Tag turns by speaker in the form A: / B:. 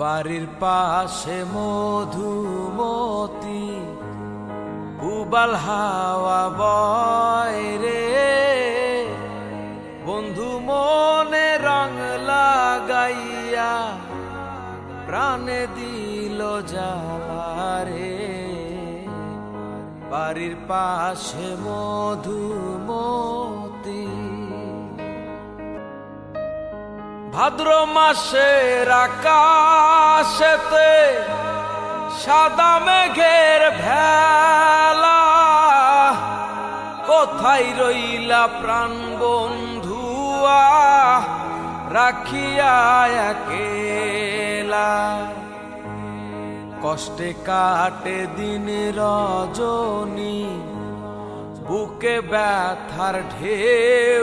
A: বাড়ির পাশে মধুমতি, উবাল হাওয়া বয় রে। বন্ধু মনে রং লাগাইয়া প্রাণে দিল রে বাড়ির পাশে মধুমতি ভাদ্র মাসের আকাশেতে সাদা মেঘের ভেলা। কোথায় রইলা প্রাণ বন্ধুয়া, রাখিয়া একেলা। কষ্টে কাটে দিন রজনী, বুকে ব্যথার ঢেউ